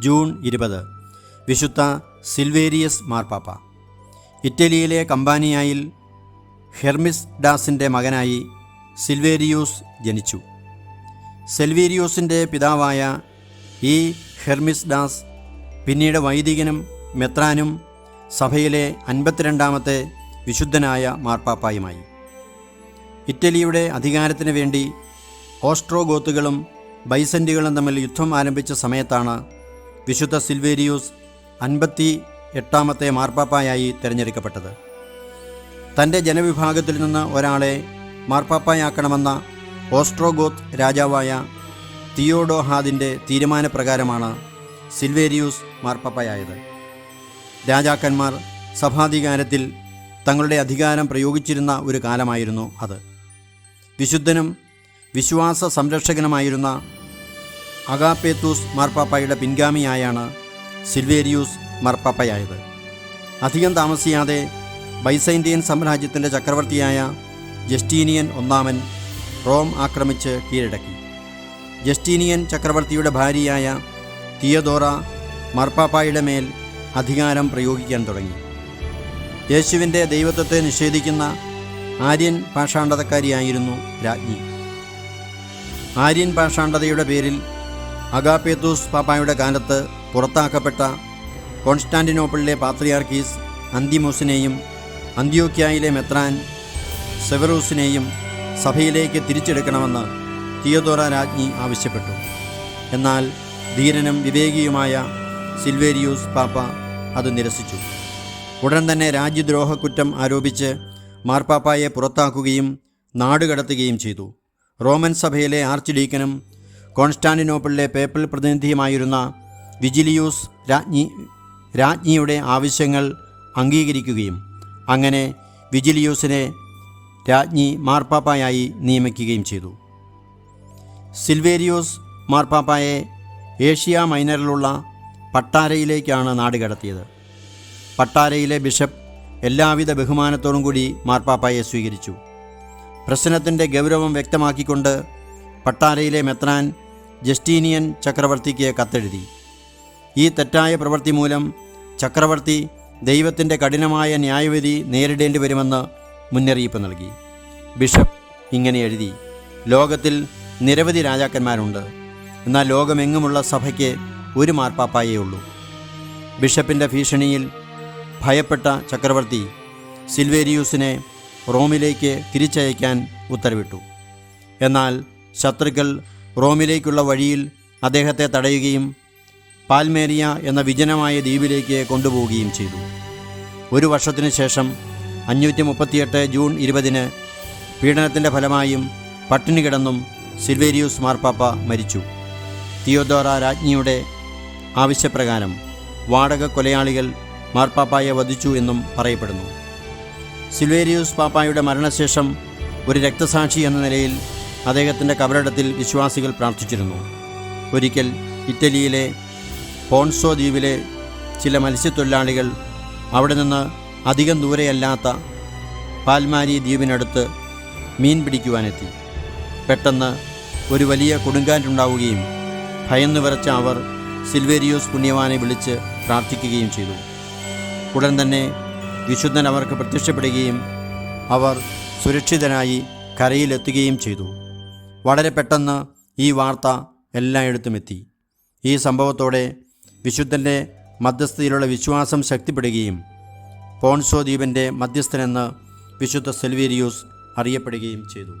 June ഇരുപത്. വിശുദ്ധ സിൽവേരിയസ് മാർപ്പാപ്പ. ഇറ്റലിയിലെ കമ്പാനിയായിൽ ഹെർമിസ് ഡാസിന്റെ മകനായി സിൽവേരിയൂസ് ജനിച്ചു. സെൽവേരിയൂസിന്റെ പിതാവായ ഈ ഹെർമിസ് ഡാസ് പിന്നീട് വൈദികനും മെത്രാനും സഭയിലെ അൻപത്തിരണ്ടാമത്തെ വിശുദ്ധനായ മാർപ്പാപ്പായുമായി. ഇറ്റലിയുടെ അധികാരത്തിന് വേണ്ടി ഓസ്ട്രോഗോത്തുകളും ബൈസന്റുകളും തമ്മിൽ യുദ്ധം ആരംഭിച്ച സമയത്താണ് വിശുദ്ധ സിൽവേരിയൂസ് അൻപത്തി എട്ടാമത്തെ മാർപ്പാപ്പായായി തിരഞ്ഞെടുക്കപ്പെട്ടത്. തന്റെ ജനവിഭാഗത്തിൽ നിന്ന് ഒരാളെ മാർപ്പാപ്പായാക്കണമെന്ന ഓസ്ട്രോഗോത്ത് രാജാവായ തിയോഡോഹാദിന്റെ തീരുമാനപ്രകാരമാണ് സിൽവേരിയൂസ് മാർപ്പാപ്പായത് രാജാക്കന്മാർ സഭാധികാരത്തിൽ തങ്ങളുടെ അധികാരം പ്രയോഗിച്ചിരുന്ന ഒരു കാലമായിരുന്നു അത്. വിശുദ്ധനും വിശ്വാസ സംരക്ഷകനുമായിരുന്ന അഗാപേത്തൂസ് മാർപ്പാപ്പയുടെ പിൻഗാമിയായാണ് സിൽവേരിയൂസ് മാർപ്പാപ്പയായത്. അധികം താമസിയാതെ ബൈസൈൻഡിയൻ സാമ്രാജ്യത്തിന്റെ ചക്രവർത്തിയായ ജസ്റ്റീനിയൻ ഒന്നാമൻ റോം ആക്രമിച്ച് കീഴടക്കി. ജസ്റ്റീനിയൻ ചക്രവർത്തിയുടെ ഭാര്യയായ തിയദോറ മാർപ്പാപ്പായുടെ മേൽ അധികാരം പ്രയോഗിക്കാൻ തുടങ്ങി. യേശുവിന്റെ ദൈവത്വത്തെ നിഷേധിക്കുന്ന ആര്യൻ പാഷാണ്ഡതക്കാരിയായിരുന്നു രാജ്ഞി. ആര്യൻ പാഷാണ്ഡതയുടെ പേരിൽ അഗാപേത്തൂസ് പാപ്പായുടെ കാലത്ത് പുറത്താക്കപ്പെട്ട കോൺസ്റ്റാന്റിനോപ്പിളിലെ പാത്രിയാർക്കീസ് അന്തിമോസിനെയും അന്ത്യോക്യായിലെ മെത്രാൻ സെവറൂസിനെയും സഭയിലേക്ക് തിരിച്ചെടുക്കണമെന്ന് തിയോദോറ രാജ്ഞി ആവശ്യപ്പെട്ടു. എന്നാൽ ധീരനും വിവേകിയുമായ സിൽവേരിയൂസ് പാപ്പ അത് നിരസിച്ചു. ഉടൻ തന്നെ രാജ്യദ്രോഹക്കുറ്റം ആരോപിച്ച് മാർപ്പാപ്പായെ പുറത്താക്കുകയും നാടുകടത്തുകയും ചെയ്തു. റോമൻ സഭയിലെ ആർച്ച് ഡീക്കനും കോൺസ്റ്റാന്റിനോപ്പിളിലെ പേപ്പൽ പ്രതിനിധിയുമായിരുന്ന വിജിലിയൂസ് രാജ്ഞി രാജ്ഞിയുടെ ആവശ്യങ്ങൾ അംഗീകരിക്കുകയും അങ്ങനെ വിജിലിയൂസിനെ രാജ്ഞി മാർപ്പാപ്പായായി നിയമിക്കുകയും ചെയ്തു. സിൽവേരിയോസ് മാർപ്പാപ്പായെ ഏഷ്യ മൈനറിലുള്ള പട്ടാരയിലേക്കാണ് നാടുകടത്തിയത്. പട്ടാരയിലെ ബിഷപ്പ് എല്ലാവിധ ബഹുമാനത്തോടും കൂടി മാർപ്പാപ്പായെ സ്വീകരിച്ചു. പ്രശ്നത്തിന്റെ ഗൗരവം വ്യക്തമാക്കിക്കൊണ്ട് പട്ടാരയിലെ മെത്രാൻ ജസ്റ്റീനിയൻ ചക്രവർത്തിക്ക് കത്തെഴുതി. ഈ തെറ്റായ പ്രവൃത്തി മൂലം ചക്രവർത്തി ദൈവത്തിന്റെ കഠിനമായ ന്യായവിധി നേരിടേണ്ടി വരുമെന്ന് മുന്നറിയിപ്പ് നൽകി. ബിഷപ്പ് ഇങ്ങനെ എഴുതി ലോകത്തിൽ നിരവധി രാജാക്കന്മാരുണ്ട്. എന്നാൽ ലോകമെങ്ങുമുള്ള സഭയ്ക്ക് ഒരു മാർപ്പാപ്പായേ ഉള്ളൂ. ബിഷപ്പിന്റെ ഭീഷണിയിൽ ഭയപ്പെട്ട ചക്രവർത്തി സിൽവേരിയൂസിനെ റോമിലേക്ക് തിരിച്ചയക്കാൻ ഉത്തരവിട്ടു. എന്നാൽ ശത്രുക്കൾ റോമിലേക്കുള്ള വഴിയിൽ അദ്ദേഹത്തെ തടയുകയും പാൽമേരിയ എന്ന വിജനമായ ദ്വീപിലേക്ക് കൊണ്ടുപോവുകയും ചെയ്തു. ഒരു വർഷത്തിനു ശേഷം അഞ്ഞൂറ്റി മുപ്പത്തിയെട്ട് ജൂൺ ഇരുപതിന് പീഡനത്തിന്റെ ഫലമായും പട്ടിണി കിടന്നും സിൽവേരിയൂസ് മാർപ്പാപ്പ മരിച്ചു. തിയോദോറ രാജ്ഞിയുടെ ആവശ്യപ്രകാരം വാടക കൊലയാളികൾ മാർപ്പാപ്പായെ വധിച്ചു എന്നും പറയപ്പെടുന്നു. സിൽവേരിയൂസ് പാപ്പായുടെ മരണശേഷം ഒരു രക്തസാക്ഷി എന്ന നിലയിൽ അദ്ദേഹത്തിന്റെ കബറിടത്തിൽ വിശ്വാസികൾ പ്രാർത്ഥിച്ചിരുന്നു. ഒരിക്കൽ ഇറ്റലിയിലെ പോൺസോ ദ്വീപിലെ ചില മത്സ്യത്തൊഴിലാളികൾ അവിടെ നിന്ന് അധികം ദൂരെയല്ലാത്ത പാൽമാരി ദ്വീപിനടുത്ത് മീൻ പിടിക്കുവാനെത്തി. പെട്ടെന്ന് ഒരു വലിയ കൊടുങ്കാറ്റുണ്ടാവുകയും ഭയന്നു വിറച്ച അവർ സിൽവേരിയോസ് പുണ്യവാനെ വിളിച്ച് പ്രാർത്ഥിക്കുകയും ചെയ്തു. ഉടൻ തന്നെ വിശുദ്ധൻ അവർക്ക് പ്രത്യക്ഷപ്പെടുകയും അവർ സുരക്ഷിതനായി കരയിലെത്തുകയും ചെയ്തു. വളരെ പെട്ടെന്ന് ഈ വാർത്ത എല്ലായിടത്തും എത്തി ഈ സംഭവത്തോടെ വിശുദ്ധന്റെ മധ്യസ്ഥതയിലുള്ള വിശ്വാസം ശക്തിപ്പെടുകയും പോൺസോ ദ്വീപിന്റെ മധ്യസ്ഥനെന്ന് വിശുദ്ധ സെൽവേരിയൂസ് അറിയപ്പെടുകയും ചെയ്തു.